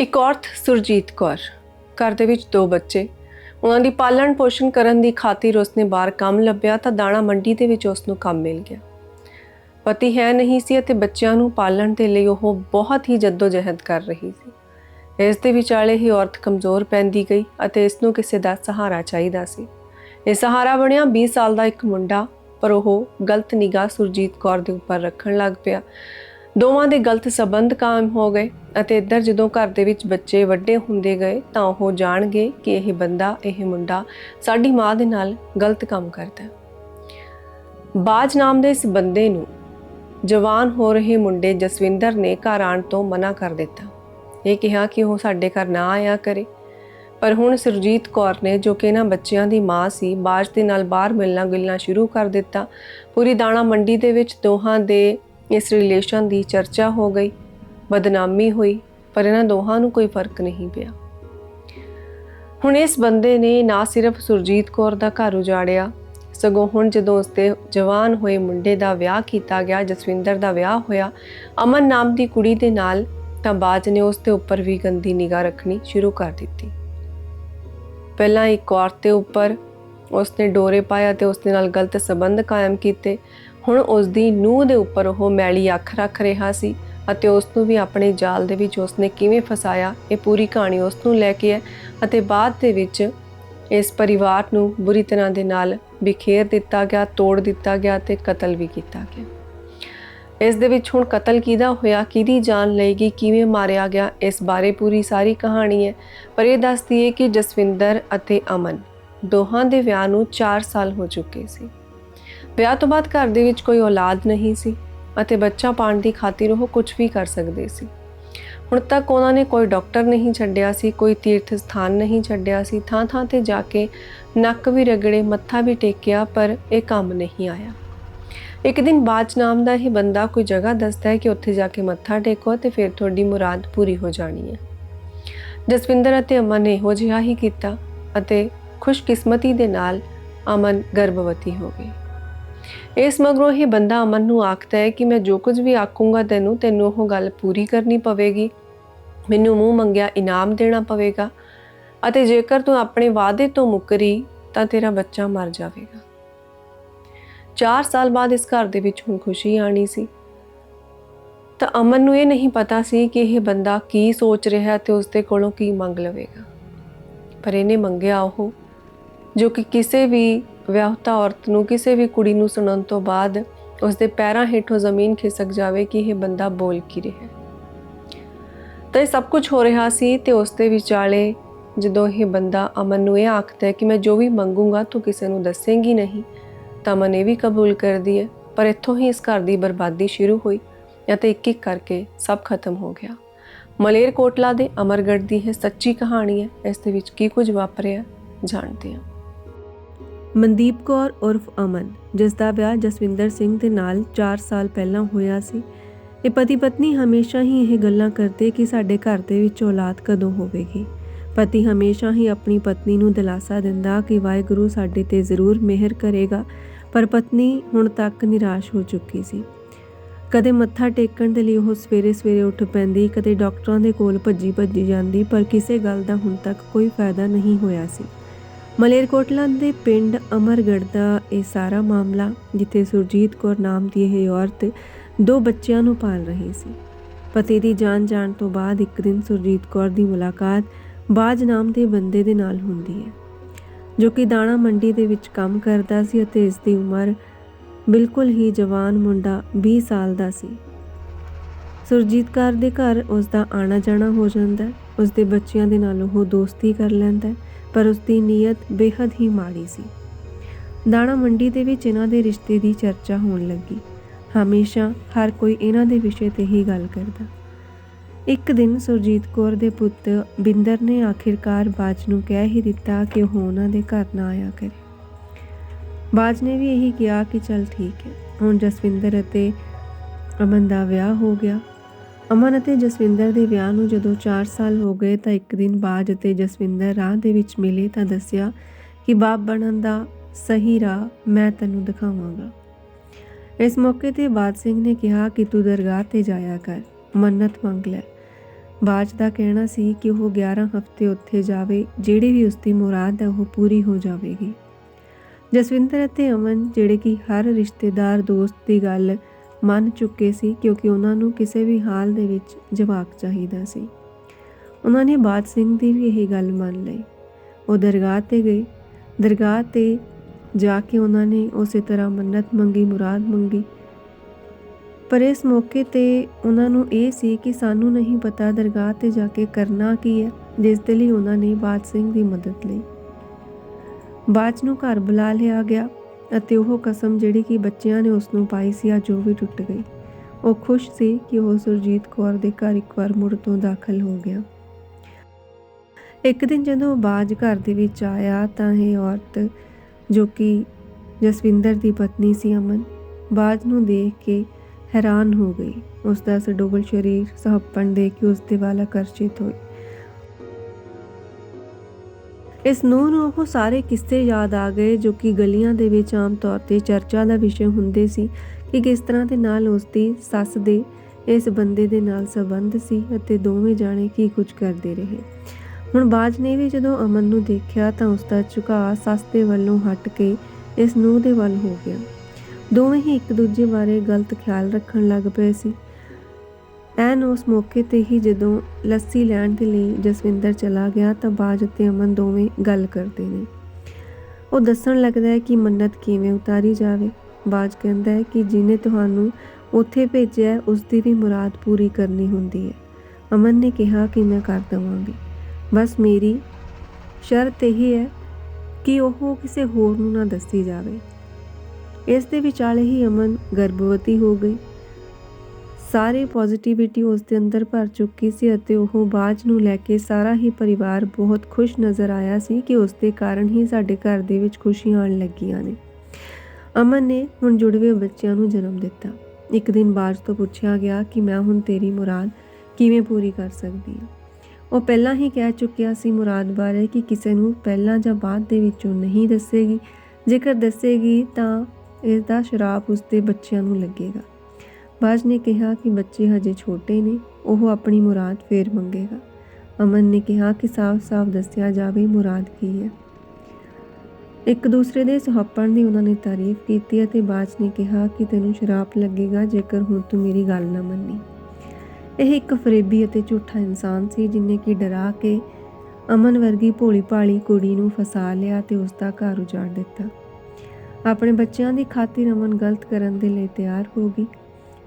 ਇੱਕ ਔਰਤ ਸੁਰਜੀਤ ਕੌਰ। ਘਰ ਦੇ ਵਿੱਚ ਦੋ ਬੱਚੇ। ਉਹਨਾਂ ਦੀ ਪਾਲਣ ਪੋਸ਼ਣ ਕਰਨ ਦੀ ਖਾਤਰ ਉਸਨੇ ਬਾਹਰ ਕੰਮ ਲੱਭਿਆ ਤਾਂ ਦਾਣਾ ਮੰਡੀ ਦੇ ਵਿੱਚ ਉਸ ਨੂੰ ਕੰਮ ਮਿਲ ਗਿਆ। ਪਤੀ ਹੈ ਨਹੀਂ ਸੀ ਅਤੇ ਬੱਚਿਆਂ ਨੂੰ ਪਾਲਣ ਦੇ ਲਈ ਉਹ ਬਹੁਤ ਹੀ ਜਹਿਦ ਕਰ ਰਹੀ ਸੀ। ਇਸ ਦੇ ਵਿਚਾਲੇ ਹੀ ਔਰਤ ਕਮਜ਼ੋਰ ਪੈਂਦੀ ਗਈ ਅਤੇ ਇਸ ਨੂੰ ਕਿਸੇ ਦਾ ਸਹਾਰਾ ਚਾਹੀਦਾ ਸੀ। ਇਹ ਸਹਾਰਾ ਬਣਿਆ 20 ਸਾਲ ਦਾ ਇੱਕ ਮੁੰਡਾ, ਪਰ ਉਹ ਗਲਤ ਨਿਗਾਹ ਸੁਰਜੀਤ ਕੌਰ ਦੇ ਉੱਪਰ ਰੱਖਣ ਲੱਗ ਪਿਆ। ਦੋਵਾਂ ਦੇ ਗਲਤ ਸਬੰਧ ਕਾਇਮ ਹੋ ਗਏ ਅਤੇ ਇੱਧਰ ਜਦੋਂ ਘਰ ਦੇ ਵਿੱਚ ਬੱਚੇ ਵੱਡੇ ਹੁੰਦੇ ਗਏ ਤਾਂ ਉਹ ਜਾਣਗੇ ਕਿ ਇਹ ਬੰਦਾ, ਇਹ ਮੁੰਡਾ ਸਾਡੀ ਮਾਂ ਦੇ ਨਾਲ ਗਲਤ ਕੰਮ ਕਰਦਾ ਬਾਜ ਨਾਮ ਦੇ ਇਸ ਬੰਦੇ ਨੂੰ ਜਵਾਨ ਹੋ ਰਹੇ ਮੁੰਡੇ ਜਸਵਿੰਦਰ ਨੇ ਘਰ ਆਣ ਤੋਂ ਮਨਾ ਕਰ ਦਿੱਤਾ। ਇਹ ਕਿਹਾ ਕਿ ਉਹ ਸਾਡੇ ਘਰ ਨਾ ਆਇਆ ਕਰੇ। ਪਰ ਹੁਣ ਸੁਰਜੀਤ ਕੌਰ ਨੇ, ਜੋ ਕਿ ਇਹਨਾਂ ਬੱਚਿਆਂ ਦੀ ਮਾਂ ਸੀ, ਬਾਜ ਦੇ ਨਾਲ ਬਾਹਰ ਮਿਲਣਾ ਗਿਲਣਾ ਸ਼ੁਰੂ ਕਰ ਦਿੱਤਾ। ਪੂਰੀ ਦਾਣਾ ਮੰਡੀ ਦੇ ਵਿੱਚ ਦੋਹਾਂ ਦੇ ਇਸ ਰਿਲੇਸ਼ਨ ਦੀ ਚਰਚਾ ਹੋ ਗਈ, ਬਦਨਾਮੀ ਹੋਈ, ਪਰ ਇਹਨਾਂ ਦੋਹਾਂ ਨੂੰ ਕੋਈ ਫ਼ਰਕ ਨਹੀਂ ਪਿਆ। ਹੁਣ ਇਸ ਬੰਦੇ ਨੇ ਨਾ ਸਿਰਫ ਸੁਰਜੀਤ ਕੌਰ ਦਾ ਘਰ ਉਜਾੜਿਆ, ਸਗੋਂ ਹੁਣ ਜਦੋਂ ਉਸਦੇ ਜਵਾਨ ਹੋਏ ਮੁੰਡੇ ਦਾ ਵਿਆਹ ਕੀਤਾ ਗਿਆ, ਜਸਵਿੰਦਰ ਦਾ ਵਿਆਹ ਹੋਇਆ, ਅਮਨ ਨਾਮ ਦੀ ਕੁੜੀ ਦੇ ਨਾਲ, ਤਾਂ ਬਾਜ ਨੇ ਉਸ ਦੇ ਉੱਪਰ ਵੀ ਗੰਦੀ ਨਿਗਾਹ ਰੱਖਣੀ ਸ਼ੁਰੂ ਕਰ ਦਿੱਤੀ। ਪਹਿਲਾਂ ਇੱਕ ਔਰਤ ਦੇ ਉੱਪਰ ਉਸਨੇ ਡੋਰੇ ਪਾਇਆ ਤੇ ਉਸ ਦੇ ਨਾਲ ਗਲਤ ਸਬੰਧ ਕਾਇਮ ਕੀਤੇ ਹੁਣ ਉਸ ਦੀ ਨੂੰਹ ਦੇ ਉੱਪਰ ਉਹ ਮੈਲੀ ਅੱਖ ਰੱਖ ਰਿਹਾ ਸੀ ਅਤੇ ਉਸ ਨੂੰ ਵੀ ਆਪਣੇ ਜਾਲ ਦੇ ਵਿੱਚ ਉਸਨੇ ਕਿਵੇਂ ਫਸਾਇਆ, ਇਹ ਪੂਰੀ ਕਹਾਣੀ ਉਸ ਨੂੰ ਲੈ ਕੇ ਹੈ ਅਤੇ ਬਾਅਦ ਦੇ ਵਿੱਚ ਇਸ ਪਰਿਵਾਰ ਨੂੰ ਬੁਰੀ ਤਰ੍ਹਾਂ ਦੇ ਨਾਲ ਬਿਖੇਰ ਦਿੱਤਾ ਗਿਆ, ਤੋੜ ਦਿੱਤਾ ਗਿਆ ਤੇ ਕਤਲ ਵੀ ਕੀਤਾ ਗਿਆ। ਇਸ ਦੇ ਵਿੱਚ ਹੁਣ ਕਤਲ ਕਿਹਦਾ ਹੋਇਆ, ਕਿਹਦੀ ਜਾਨ ਲਈ ਗਈ ਕਿਵੇਂ ਮਾਰਿਆ ਗਿਆ, ਇਸ ਬਾਰੇ ਪੂਰੀ ਸਾਰੀ ਕਹਾਣੀ ਹੈ। ਪਰ ਇਹ ਦੱਸਦੀ ਹੈ ਕਿ ਜਸਵਿੰਦਰ ਅਤੇ ਅਮਨ ਦੋਹਾਂ ਦੇ ਵਿਆਹ ਨੂੰ 4 ਸਾਲ ਹੋ ਚੁੱਕੇ ਸੀ। ਵਿਆਹ ਤੋਂ ਬਾਅਦ ਘਰ ਦੇ ਵਿੱਚ ਕੋਈ ਔਲਾਦ ਨਹੀਂ ਸੀ ਅਤੇ ਬੱਚਾ ਪਾਣ ਦੀ ਖਾਤਰ ਉਹ ਕੁਝ ਵੀ ਕਰ ਸਕਦੇ ਸੀ। ਹੁਣ ਤੱਕ ਉਹਨਾਂ ਨੇ ਕੋਈ ਡਾਕਟਰ ਨਹੀਂ ਛੱਡਿਆ ਸੀ, ਕੋਈ ਤੀਰਥ ਸਥਾਨ ਨਹੀਂ ਛੱਡਿਆ ਸੀ। ਥਾਂ ਥਾਂ ਤੇ ਜਾ ਕੇ ਨੱਕ ਵੀ ਰਗੜੇ, ਮੱਥਾ ਵੀ ਟੇਕਿਆ, ਪਰ ਇਹ ਕੰਮ ਨਹੀਂ ਆਇਆ। ਇੱਕ ਦਿਨ ਬਾਜ ਨਾਮ ਦਾ ਹੀ ਬੰਦਾ ਕੋਈ ਜਗ੍ਹਾ ਦੱਸਦਾ ਹੈ ਕਿ ਉੱਥੇ ਜਾ ਕੇ ਮੱਥਾ ਟੇਕੋ ਤੇ ਫਿਰ ਤੁਹਾਡੀ ਮੁਰਾਦ ਪੂਰੀ ਹੋ ਜਾਣੀ ਹੈ। ਜਸਵਿੰਦਰ ਅਤੇ ਅਮਨ ਨੇ ਇਹੋ ਜਿਹਾ ਹੀ ਕੀਤਾ ਅਤੇ ਖੁਸ਼ਕਿਸਮਤੀ ਦੇ ਨਾਲ ਅਮਨ ਗਰਭਵਤੀ ਹੋ ਗਈ ਇਸ ਮਗਰੋਂ ਇਹ ਬੰਦਾ ਅਮਨ ਨੂੰ ਆਖਦਾ ਹੈ ਕਿ ਮੈਂ ਜੋ ਕੁਝ ਵੀ ਆਖੂੰਗਾ ਤੈਨੂੰ ਤੈਨੂੰ ਉਹ ਗੱਲ ਪੂਰੀ ਕਰਨੀ ਪਵੇਗੀ। ਮੈਨੂੰ ਮੂੰਹ ਮੰਗਿਆ ਇਨਾਮ ਦੇਣਾ ਪਵੇਗਾ ਅਤੇ ਜੇਕਰ ਤੂੰ ਆਪਣੇ ਵਾਅਦੇ ਤੋਂ ਮੁੱਕਰੀ ਤਾਂ ਤੇਰਾ ਬੱਚਾ ਮਰ ਜਾਵੇਗਾ। 4 ਸਾਲ ਬਾਅਦ ਇਸ ਘਰ ਦੇ ਵਿੱਚ ਹੁਣ ਖੁਸ਼ੀ ਆਣੀ ਸੀ। ਤਾਂ ਅਮਨ ਨੂੰ ਇਹ ਨਹੀਂ ਪਤਾ ਸੀ ਕਿ ਇਹ ਬੰਦਾ ਕੀ ਸੋਚ ਰਿਹਾ ਤੇ ਉਸ ਦੇ ਕੋਲੋਂ ਕੀ ਮੰਗ ਲਵੇਗਾ। ਪਰ ਇਹਨੇ ਮੰਗਿਆ ਉਹ ਜੋ ਕਿ ਕਿਸੇ ਵੀ ਵਿਆਹਤਾ ਔਰਤ ਨੂੰ, ਕਿਸੇ ਵੀ ਕੁੜੀ ਨੂੰ ਸੁਣਨ ਤੋਂ ਬਾਅਦ ਉਸ ਦੇ ਪੈਰਾਂ ਹੇਠੋਂ ਜ਼ਮੀਨ ਖਿਸਕ ਜਾਵੇ ਕਿ ਇਹ ਬੰਦਾ ਬੋਲ ਕੀ ਰਿਹਾ ਤਾਂ ਇਹ ਸਭ ਕੁਝ ਹੋ ਰਿਹਾ ਸੀ ਤੇ ਉਸ ਦੇ ਵਿਚਾਲੇ ਜਦੋਂ ਇਹ ਬੰਦਾ ਅਮਨ ਨੂੰ ਇਹ ਆਖਦਾ ਹੈ ਕਿ ਮੈਂ ਜੋ ਵੀ ਮੰਗੂੰਗਾ, ਤੂੰ ਕਿਸੇ ਨੂੰ ਦੱਸੇਂਗੀ ਨਹੀਂ, ਤਾਂ ਅਮਨ ਇਹ ਵੀ ਕਬੂਲ ਕਰਦੀ ਹੈ। ਪਰ ਇੱਥੋਂ ਹੀ ਇਸ ਘਰ ਦੀ ਬਰਬਾਦੀ ਸ਼ੁਰੂ ਹੋਈ ਅਤੇ ਇੱਕ ਇੱਕ ਕਰਕੇ ਸਭ ਖਤਮ ਹੋ ਗਿਆ। ਮਲੇਰ ਕੋਟਲਾ ਦੇ ਅਮਰਗੜ ਦੀ ਇਹ ਸੱਚੀ ਕਹਾਣੀ ਹੈ, ਇਸ ਦੇ ਵਿੱਚ ਕੀ ਕੁਝ ਵਾਪਰਿਆ, ਜਾਣਦੇ ਹਾਂ। ਮਨਦੀਪ ਕੌਰ ਉਰਫ ਅਮਨ ਜਿਸ ਦਾ ਵਿਆਹ ਜਸਵਿੰਦਰ ਸਿੰਘ ਦੇ ਨਾਲ 4 ਸਾਲ ਪਹਿਲਾਂ ਹੋਇਆ ਸੀ। ਇਹ ਪਤੀ ਪਤਨੀ ਹਮੇਸ਼ਾ ਹੀ ਇਹ ਗੱਲਾਂ ਕਰਦੇ ਕਿ ਸਾਡੇ ਘਰ ਦੇ ਵਿੱਚ ਔਲਾਦ ਕਦੋਂ ਹੋਵੇਗੀ। ਪਤੀ ਹਮੇਸ਼ਾ ਹੀ ਆਪਣੀ ਪਤਨੀ ਨੂੰ ਦਿਲਾਸਾ ਦਿੰਦਾ ਕਿ ਵਾਹਿਗੁਰੂ ਸਾਡੇ ਤੇ ਜ਼ਰੂਰ ਮਿਹਰ ਕਰੇਗਾ, ਪਰ ਪਤਨੀ ਹੁਣ ਤੱਕ ਨਿਰਾਸ਼ ਹੋ ਚੁੱਕੀ ਸੀ। ਕਦੇ ਮੱਥਾ ਟੇਕਣ ਦੇ ਲਈ ਉਹ ਸਵੇਰੇ ਸਵੇਰੇ ਉੱਠ ਪੈਂਦੀ, ਕਦੇ ਡਾਕਟਰਾਂ ਦੇ ਕੋਲ ਭੱਜੀ ਭੱਜੀ ਜਾਂਦੀ, ਪਰ ਕਿਸੇ ਗੱਲ ਦਾ ਹੁਣ ਤੱਕ ਕੋਈ ਫਾਇਦਾ ਨਹੀਂ ਹੋਇਆ ਸੀ। ਮਲੇਰਕੋਟਲਾ ਦੇ ਪਿੰਡ ਅਮਰਗੜ ਦਾ ਇਹ ਸਾਰਾ ਮਾਮਲਾ, ਜਿੱਥੇ ਸੁਰਜੀਤ ਕੌਰ ਨਾਮ ਦੀ ਇਹ ਔਰਤ ਦੋ ਬੱਚਿਆਂ ਨੂੰ ਪਾਲ ਰਹੀ ਸੀ। ਪਤੀ ਦੀ ਜਾਨ ਜਾਣ ਤੋਂ ਬਾਅਦ ਇੱਕ ਦਿਨ ਸੁਰਜੀਤ ਕੌਰ ਦੀ ਮੁਲਾਕਾਤ ਬਾਜ ਨਾਮ ਦੇ ਬੰਦੇ ਦੇ ਨਾਲ ਹੁੰਦੀ ਹੈ, ਜੋ ਕਿ ਦਾਣਾ ਮੰਡੀ ਦੇ ਵਿੱਚ ਕੰਮ ਕਰਦਾ ਸੀ ਅਤੇ ਇਸ ਦੀ ਉਮਰ ਬਿਲਕੁਲ ਹੀ ਜਵਾਨ ਮੁੰਡਾ 20 ਸਾਲ ਦਾ ਸੀ। ਸੁਰਜੀਤ ਕੌਰ ਦੇ ਘਰ ਉਸ ਦਾ ਆਣਾ ਜਾਣਾ ਹੋ ਜਾਂਦਾ ਉਸ ਦੇ ਬੱਚਿਆਂ ਦੇ ਨਾਲ ਉਹ ਦੋਸਤੀ ਕਰ ਲੈਂਦਾ ਪਰ ਉਸ ਦੀ ਨੀਅਤ ਬੇहद ਹੀ ਮਾੜੀ ਸੀ। ਦਾਣਾ ਮੰਡੀ ਦੇ ਵਿੱਚ ਇਹਨਾਂ ਦੇ ਰਿਸ਼ਤੇ ਦੀ ਚਰਚਾ ਹੋਣ ਲੱਗੀ। ਹਮੇਸ਼ਾ ਹਰ ਕੋਈ ਇਹਨਾਂ ਦੇ ਵਿਸ਼ੇ ਤੇ ਹੀ ਗੱਲ ਕਰਦਾ। ਇੱਕ ਦਿਨ ਸੁਰਜੀਤ ਕੌਰ ਦੇ ਪੁੱਤ ਬਿੰਦਰ ਨੇ ਆਖਿਰਕਾਰ ਬਾਜ ਨੂੰ ਕਹਿ ਹੀ ਦਿੱਤਾ ਕਿ ਉਹ ਉਹਨਾਂ ਦੇ ਘਰ ਨਾ ਆਇਆ ਕਰੇ। ਬਾਜ ਨੇ ਵੀ ਇਹੀ ਕਿਹਾ ਕਿ ਚਲ ਠੀਕ ਹੈ। ਹੁਣ ਜਸਵਿੰਦਰ ਅਤੇ ਅਮਨ ਦਾ ਵਿਆਹ ਹੋ ਗਿਆ। ਅਮਨ ਅਤੇ ਜਸਵਿੰਦਰ ਦੇ ਵਿਆਹ ਨੂੰ ਜਦੋਂ 4 ਸਾਲ ਹੋ ਗਏ ਤਾਂ ਇੱਕ ਦਿਨ ਬਾਜ ਅਤੇ ਜਸਵਿੰਦਰ ਰਾਹ ਦੇ ਵਿੱਚ ਮਿਲੇ ਤਾਂ ਦੱਸਿਆ ਕਿ ਬਾਪ ਬਣਨ ਦਾ ਸਹੀ ਰਾਹ ਮੈਂ ਤੈਨੂੰ ਦਿਖਾਵਾਂਗਾ। ਇਸ ਮੌਕੇ ਤੇ ਬਾਜ ਸਿੰਘ ਨੇ ਕਿਹਾ ਕਿ ਤੂੰ ਦਰਗਾਹ ਤੇ ਜਾਇਆ ਕਰ, ਮੰਨਤ ਮੰਗ ਲੈ। ਬਾਜ ਦਾ ਕਹਿਣਾ ਸੀ ਕਿ ਉਹ 11 ਹਫ਼ਤੇ ਉੱਥੇ ਜਾਵੇ, ਜਿਹੜੀ ਵੀ ਉਸਦੀ ਮੁਰਾਦ ਹੈ ਉਹ ਪੂਰੀ ਹੋ ਜਾਵੇਗੀ। ਜਸਵਿੰਦਰ ਅਤੇ ਅਮਨ, ਜਿਹੜੇ ਕਿ ਹਰ ਰਿਸ਼ਤੇਦਾਰ, ਦੋਸਤ ਦੀ ਗੱਲ ਮੰਨ ਚੁੱਕੇ ਸੀ ਕਿਉਂਕਿ ਉਹਨਾਂ ਨੂੰ ਕਿਸੇ ਵੀ ਹਾਲ ਦੇ ਵਿੱਚ ਜਵਾਕ ਚਾਹੀਦਾ ਸੀ। ਉਹਨਾਂ ਨੇ ਬਾਦ ਸਿੰਘ ਦੀ ਵੀ ਇਹ ਗੱਲ ਮੰਨ ਲਈ। ਉਹ ਦਰਗਾਹ ਤੇ ਗਏ। ਦਰਗਾਹ ਤੇ ਜਾ ਕੇ ਉਹਨਾਂ ਨੇ ਉਸੇ ਤਰ੍ਹਾਂ ਮੰਨਤ ਮੰਗੀ, ਮੁਰਾਦ ਮੰਗੀ। ਪਰ ਇਸ ਮੌਕੇ ਤੇ ਉਹਨਾਂ ਨੂੰ ਇਹ ਸੀ ਕਿ ਸਾਨੂੰ ਨਹੀਂ ਪਤਾ ਦਰਗਾਹ ਤੇ ਜਾ ਕੇ ਕਰਨਾ ਕੀ ਹੈ, ਜਿਸ ਦੇ ਲਈ ਉਹਨਾਂ ਨੇ ਬਾਦ ਸਿੰਘ ਦੀ ਮਦਦ ਲਈ। ਬਾਜ ਨੂੰ ਘਰ ਬੁਲਾ ਲਿਆ ਗਿਆ। ਅਤੇ ਉਹ ਕਸਮ ਜਿਹੜੀ ਕਿ ਬੱਚਿਆਂ ਨੇ ਉਸ ਨੂੰ ਪਾਈ ਸੀ ਅੱਜ ਉਹ ਵੀ ਟੁੱਟ ਗਈ। ਉਹ ਖੁਸ਼ ਸੀ ਕਿ ਉਹ ਸੁਰਜੀਤ ਕੌਰ ਦੇ ਘਰ ਇੱਕ ਵਾਰ ਮੁੜ ਤੋਂ ਦਾਖਲ ਹੋ ਗਿਆ। ਇੱਕ ਦਿਨ ਜਦੋਂ ਬਾਜ ਘਰ ਦੇ ਵਿੱਚ ਆਇਆ ਤਾਂ ਇਹ ਔਰਤ, ਜੋ ਕਿ ਜਸਵਿੰਦਰ ਦੀ ਪਤਨੀ ਸੀ ਅਮਨ, ਬਾਜ ਨੂੰ ਦੇਖ ਕੇ ਹੈਰਾਨ ਹੋ ਗਈ। ਉਸ ਦਾ ਸਡੋਬਲ ਸਰੀਰ ਸਹੱਪਣ ਦੇਖ ਕੇ ਉਸ ਦੇ ਵੱਲ ਆਕਰਸ਼ਿਤ ਹੋਈ। ਇਸ ਨੂੰਹ ਨੂੰ ਉਹ ਸਾਰੇ ਕਿੱਸੇ ਯਾਦ ਆ ਗਏ ਜੋ ਕਿ ਗਲੀਆਂ ਦੇ ਵਿੱਚ ਆਮ ਤੌਰ ਤੇ ਚਰਚਾ ਦਾ ਵਿਸ਼ੇ ਹੁੰਦੇ ਸੀ ਕਿ ਕਿਸ ਤਰ੍ਹਾਂ ਦੇ ਨਾਲ ਉਸ ਦੀ ਸੱਸ ਦੇ, ਇਸ ਬੰਦੇ ਦੇ ਨਾਲ ਸੰਬੰਧ ਸੀ ਅਤੇ ਦੋਵੇਂ ਜਾਣੇ ਕੀ ਕੁਝ ਕਰਦੇ ਰਹੇ। ਹੁਣ ਬਾਜ ਨੇ ਵੀ ਜਦੋਂ ਅਮਨ ਨੂੰ ਦੇਖਿਆ ਤਾਂ ਉਸ ਦਾ ਝੁਕਾਅ ਸੱਸ ਦੇ ਵੱਲੋਂ ਹਟ ਕੇ ਇਸ ਨੂੰਹ ਦੇ ਵੱਲ ਹੋ ਗਿਆ। ਦੋਵੇਂ ਹੀ ਇੱਕ ਦੂਜੇ ਬਾਰੇ ਗਲਤ ਖਿਆਲ ਰੱਖਣ ਲੱਗ ਪਏ ਸੀ। ਐਨ ਉਸ ਮੌਕੇ ਤੇ ਹੀ ਜਦੋਂ ਲੱਸੀ ਲੈਣ ਦੇ ਲਈ ਜਸਵਿੰਦਰ ਚਲਾ ਗਿਆ ਤਾਂ ਬਾਜ ਅਤੇ ਅਮਨ ਦੋਵੇਂ ਗੱਲ ਕਰਦੇ ਨੇ। ਉਹ ਦੱਸਣ ਲੱਗਦਾ ਹੈ ਕਿ ਮੰਨਤ ਕਿਵੇਂ ਉਤਾਰੀ ਜਾਵੇ। ਬਾਜ ਕਹਿੰਦਾ ਹੈ ਕਿ ਜਿਹਨੇ ਤੁਹਾਨੂੰ ਉੱਥੇ ਭੇਜਿਆ ਹੈ, ਉਸ ਦੀ ਵੀ ਮੁਰਾਦ ਪੂਰੀ ਕਰਨੀ ਹੁੰਦੀ ਹੈ। ਅਮਨ ਨੇ ਕਿਹਾ ਕਿ ਮੈਂ ਕਰ ਦਵਾਂਗੀ। ਬਸ ਮੇਰੀ ਸ਼ਰਤ ਇਹ ਹੈ ਕਿ ਉਹ ਕਿਸੇ ਹੋਰ ਨੂੰ ਨਾ ਦੱਸੀ ਜਾਵੇ। ਇਸ ਦੇ ਵਿਚਾਲੇ ਹੀ ਅਮਨ ਗਰਭਵਤੀ ਹੋ ਗਈ। ਸਾਰੇ ਪੋਜ਼ਿਟਿਵਿਟੀ ਉਸ ਦੇ ਅੰਦਰ ਭਰ ਚੁੱਕੀ ਸੀ ਅਤੇ ਉਹ ਬਾਜ ਨੂੰ ਲੈ ਕੇ ਸਾਰਾ ਹੀ ਪਰਿਵਾਰ ਬਹੁਤ ਖੁਸ਼ ਨਜ਼ਰ ਆਇਆ ਸੀ ਕਿ ਉਸ ਦੇ ਕਾਰਨ ਹੀ ਸਾਡੇ ਘਰ ਦੇ ਵਿੱਚ ਖੁਸ਼ੀਆਂ ਆਉਣ ਲੱਗੀਆਂ ਨੇ। ਅਮਨ ਨੇ ਹੁਣ ਜੁੜਵੇ ਬੱਚਿਆਂ ਨੂੰ ਜਨਮ ਦਿੱਤਾ। ਇੱਕ ਦਿਨ ਬਾਜ ਤੋਂ ਪੁੱਛਿਆ ਗਿਆ ਕਿ ਮੈਂ ਹੁਣ ਤੇਰੀ ਮੁਰਾਦ ਕਿਵੇਂ ਪੂਰੀ ਕਰ ਸਕਦੀ ਹਾਂ। ਉਹ ਪਹਿਲਾਂ ਹੀ ਕਹਿ ਚੁੱਕਿਆ ਸੀ ਮੁਰਾਦ ਬਾਰੇ ਕਿ ਕਿਸੇ ਨੂੰ ਪਹਿਲਾਂ ਜਾਂ ਬਾਅਦ ਦੇ ਵਿੱਚੋਂ ਨਹੀਂ ਦੱਸੇਗੀ। ਜੇਕਰ ਦੱਸੇਗੀ ਤਾਂ ਇਸ ਦਾ ਸ਼ਰਾਪ ਉਸ ਦੇ ਬੱਚਿਆਂ ਨੂੰ ਲੱਗੇਗਾ। ਬਾਜ ਨੇ ਕਿਹਾ ਕਿ ਬੱਚੇ ਹਜੇ ਛੋਟੇ ਨੇ, ਉਹ ਆਪਣੀ ਮੁਰਾਦ ਫੇਰ ਮੰਗੇਗਾ। ਅਮਨ ਨੇ ਕਿਹਾ ਕਿ ਸਾਫ਼-ਸਾਫ਼ ਦੱਸਿਆ ਜਾਵੇ ਮੁਰਾਦ ਕੀ ਹੈ। ਇੱਕ ਦੂਸਰੇ ਦੇ ਸੁਹੱਪਣ ਦੀ ਉਹਨਾਂ ਨੇ ਤਾਰੀਫ ਕੀਤੀ ਅਤੇ ਬਾਜ ਨੇ ਕਿਹਾ ਕਿ ਤੈਨੂੰ ਸ਼ਰਾਪ ਲੱਗੇਗਾ ਜੇਕਰ ਹੁਣ ਤੂੰ ਮੇਰੀ ਗੱਲ ਨਾ ਮੰਨੀ। ਇਹ ਇੱਕ ਫਰੇਬੀ ਅਤੇ ਝੂਠਾ ਇਨਸਾਨ ਸੀ ਜਿਨੇ ਕਿ ਡਰਾ ਕੇ ਅਮਨ ਵਰਗੀ ਭੋਲੀ ਭਾਲੀ ਕੁੜੀ ਨੂੰ ਫਸਾ ਲਿਆ ਤੇ ਉਸ ਦਾ ਘਰ ਉਜਾੜ ਦਿੱਤਾ। ਆਪਣੇ ਬੱਚਿਆਂ ਦੀ ਖਾਤਰ ਅਮਨ ਗਲਤ ਕਰਨ ਦੇ ਲਈ ਤਿਆਰ ਹੋ ਗਈ।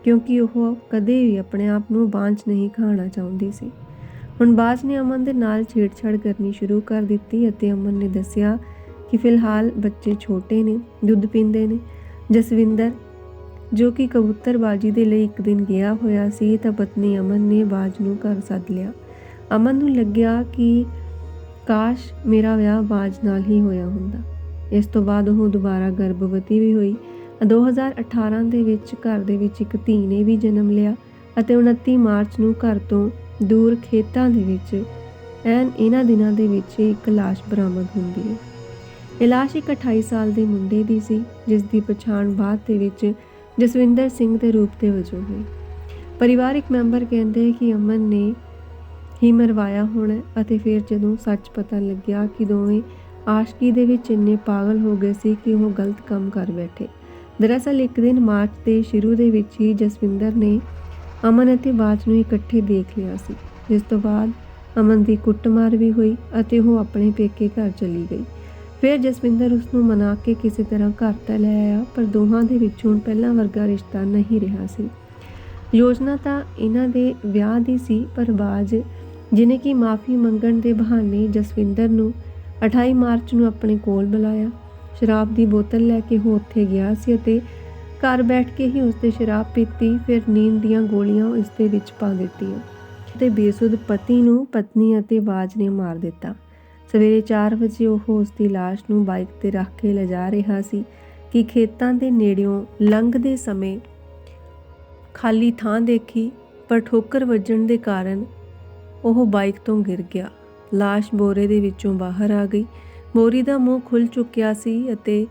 ਕਿਉਂਕਿ ਉਹ ਕਦੇ ਵੀ ਆਪਣੇ ਆਪ ਨੂੰ ਬਾਂਝ ਨਹੀਂ ਖਾਣਾ ਚਾਹੁੰਦੀ ਸੀ। ਹੁਣ ਬਾਜ ਨੇ ਅਮਨ ਦੇ ਨਾਲ ਛੇੜਛਾੜ ਕਰਨੀ ਸ਼ੁਰੂ ਕਰ ਦਿੱਤੀ ਅਤੇ ਅਮਨ ਨੇ ਦੱਸਿਆ ਕਿ ਫਿਲਹਾਲ ਬੱਚੇ ਛੋਟੇ ਨੇ, ਦੁੱਧ ਪੀਂਦੇ ਨੇ। ਜਸਵਿੰਦਰ, ਜੋ ਕਿ ਕਬੂਤਰਬਾਜੀ ਦੇ ਲਈ ਇੱਕ ਦਿਨ ਗਿਆ ਹੋਇਆ ਸੀ, ਤਾਂ ਪਤਨੀ ਅਮਨ ਨੇ ਬਾਜ ਨੂੰ ਘਰ ਸੱਦ ਲਿਆ। ਅਮਨ ਨੂੰ ਲੱਗਿਆ ਕਿ ਕਾਸ਼ ਮੇਰਾ ਵਿਆਹ ਬਾਜ ਨਾਲ ਹੀ ਹੋਇਆ ਹੁੰਦਾ। ਇਸ ਤੋਂ ਬਾਅਦ ਉਹ ਦੁਬਾਰਾ ਗਰਭਵਤੀ ਵੀ ਹੋਈ। 2018 ਦੇ ਵਿੱਚ ਘਰ ਦੇ ਵਿੱਚ ਇੱਕ ਧੀ ਨੇ ਵੀ ਜਨਮ ਲਿਆ ਅਤੇ 29 ਮਾਰਚ ਨੂੰ ਘਰ ਤੋਂ ਦੂਰ ਖੇਤਾਂ ਦੇ ਵਿੱਚ, ਐਨ ਇਹਨਾਂ ਦਿਨਾਂ ਦੇ ਵਿੱਚ ਇੱਕ ਲਾਸ਼ ਬਰਾਮਦ ਹੁੰਦੀ ਹੈ। ਇਹ ਲਾਸ਼ ਇੱਕ 28 ਸਾਲ ਦੇ ਮੁੰਡੇ ਦੀ ਸੀ, ਜਿਸ ਦੀ ਪਛਾਣ ਬਾਅਦ ਦੇ ਵਿੱਚ ਜਸਵਿੰਦਰ ਸਿੰਘ ਦੇ ਰੂਪ ਦੇ ਵਜੋਂ ਹੋਈ। ਪਰਿਵਾਰਕ ਮੈਂਬਰ ਕਹਿੰਦੇ ਕਿ ਅਮਨ ਨੇ ਹੀ ਮਰਵਾਇਆ ਹੋਣਾ ਅਤੇ ਫਿਰ ਜਦੋਂ ਸੱਚ ਪਤਾ ਲੱਗਿਆ ਕਿ ਦੋਵੇਂ ਆਸ਼ਕੀ ਦੇ ਵਿੱਚ ਇੰਨੇ ਪਾਗਲ ਹੋ ਗਏ ਸੀ ਕਿ ਉਹ ਗਲਤ ਕੰਮ ਕਰ ਬੈਠੇ। ਦਰਅਸਲ ਇੱਕ ਦਿਨ ਮਾਰਚ ਦੇ ਸ਼ੁਰੂ ਦੇ ਵਿੱਚ ਹੀ ਜਸਵਿੰਦਰ ਨੇ ਅਮਨ ਅਤੇ ਬਾਜ ਨੂੰ ਇਕੱਠੇ ਦੇਖ ਲਿਆ ਸੀ, ਜਿਸ ਤੋਂ ਬਾਅਦ ਅਮਨ ਦੀ ਕੁੱਟਮਾਰ ਵੀ ਹੋਈ ਅਤੇ ਉਹ ਆਪਣੇ ਪੇਕੇ ਘਰ ਚਲੀ ਗਈ। ਫਿਰ ਜਸਵਿੰਦਰ ਉਸ ਨੂੰ ਮਨਾ ਕੇ ਕਿਸੇ ਤਰ੍ਹਾਂ ਘਰ ਤਾਂ ਲੈ ਆਇਆ, ਪਰ ਦੋਹਾਂ ਦੇ ਵਿੱਚ ਹੁਣ ਪਹਿਲਾਂ ਵਰਗਾ ਰਿਸ਼ਤਾ ਨਹੀਂ ਰਿਹਾ ਸੀ। ਯੋਜਨਾ ਤਾਂ ਇਹਨਾਂ ਦੇ ਵਿਆਹ ਦੀ ਸੀ, ਪਰ ਬਾਜ, ਜਿਨੇ ਕਿ ਮਾਫੀ ਮੰਗਣ ਦੇ ਬਹਾਨੇ ਜਸਵਿੰਦਰ ਨੂੰ 28 ਮਾਰਚ ਨੂੰ ਆਪਣੇ ਕੋਲ ਬੁਲਾਇਆ। ਸ਼ਰਾਬ ਦੀ ਬੋਤਲ ਲੈ ਕੇ ਉਹ ਉੱਥੇ ਗਿਆ ਸੀ ਅਤੇ ਘਰ ਬੈਠ ਕੇ ਹੀ ਉਸਦੇ ਸ਼ਰਾਬ ਪੀਤੀ, ਫਿਰ ਨੀਂਦ ਦੀਆਂ ਗੋਲੀਆਂ ਉਸ ਦੇ ਵਿੱਚ ਪਾ ਦਿੱਤੀਆਂ ਤੇ ਬੇਸੁੱਧ ਪਤੀ ਨੂੰ ਪਤਨੀ ਅਤੇ ਆਵਾਜ਼ ਨੇ ਮਾਰ ਦਿੱਤਾ। ਸਵੇਰੇ 4 ਵਜੇ ਉਹ ਉਸ ਦੀ ਲਾਸ਼ ਨੂੰ ਬਾਈਕ ਤੇ ਰੱਖ ਕੇ ਲਿਜਾ ਰਿਹਾ ਸੀ ਕਿ ਖੇਤਾਂ ਦੇ ਨੇੜਿਓਂ ਲੰਘਦੇ ਸਮੇਂ ਖਾਲੀ ਥਾਂ ਦੇਖੀ, ਪਰ ਠੋਕਰ ਵੱਜਣ ਦੇ ਕਾਰਨ ਉਹ ਬਾਈਕ ਤੋਂ ਗਿਰ ਗਿਆ। ਲਾਸ਼ ਬੋਰੇ ਦੇ ਵਿੱਚੋਂ ਬਾਹਰ ਆ ਗਈ ਬੋਰੀ ਦਾ ਮੂੰਹ ਖੁੱਲ ਚੁੱਕਿਆ ਸੀ ਅਤੇ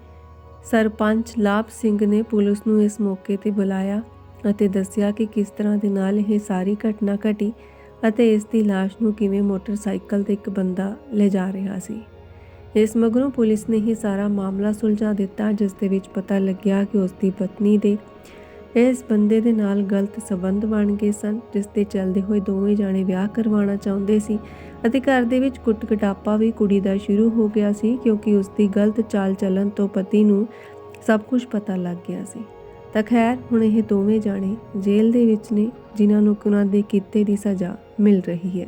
ਸਰਪੰਚ ਲਾਭ ਸਿੰਘ ਨੇ ਪੁਲਿਸ ਨੂੰ ਇਸ ਮੌਕੇ ਤੇ ਬੁਲਾਇਆ ਅਤੇ ਦੱਸਿਆ ਕਿ ਕਿਸ ਤਰ੍ਹਾਂ ਦੇ ਨਾਲ ਇਹ ਸਾਰੀ ਘਟਨਾ ਘਟੀ ਅਤੇ ਇਸ ਦੀ ਲਾਸ਼ ਨੂੰ ਕਿਵੇਂ ਮੋਟਰਸਾਈਕਲ ਤੇ ਇੱਕ ਬੰਦਾ ਲੈ ਜਾ ਰਿਹਾ ਸੀ। ਇਸ ਮਗਰੋਂ ਪੁਲਿਸ ਨੇ ਹੀ ਸਾਰਾ ਮਾਮਲਾ ਸੁਲਝਾ ਦਿੱਤਾ, ਜਿਸ ਦੇ ਵਿੱਚ ਪਤਾ ਲੱਗਿਆ ਕਿ ਉਸ ਦੀ ਪਤਨੀ ਦੇ ਇਸ ਬੰਦੇ ਦੇ ਨਾਲ ਗਲਤ ਸਬੰਧ ਬਣ ਗਏ ਸਨ, ਜਿਸ ਦੇ ਚੱਲਦੇ ਹੋਏ ਦੋਵੇਂ ਜਾਣੇ ਵਿਆਹ ਕਰਵਾਉਣਾ ਚਾਹੁੰਦੇ ਸੀ ਅਤੇ ਘਰ ਦੇ ਵਿੱਚ ਕੁੱਟ-ਕਟਾਪਾ ਵੀ ਕੁੜੀ ਦਾ ਸ਼ੁਰੂ ਹੋ ਗਿਆ ਸੀ, ਕਿਉਂਕਿ ਉਸ ਦੀ ਗਲਤ ਚਾਲ ਚੱਲਣ ਤੋਂ ਪਤੀ ਨੂੰ ਸਭ ਕੁਝ ਪਤਾ ਲੱਗ ਗਿਆ ਸੀ। ਤਾਂ ਖੈਰ, ਹੁਣ ਇਹ ਦੋਵੇਂ ਜਾਣੇ ਜੇਲ੍ਹ ਦੇ ਵਿੱਚ ਨੇ, ਜਿਨ੍ਹਾਂ ਨੂੰ ਉਹਨਾਂ ਦੇ ਕੀਤੇ ਦੀ ਸਜ਼ਾ ਮਿਲ ਰਹੀ ਹੈ।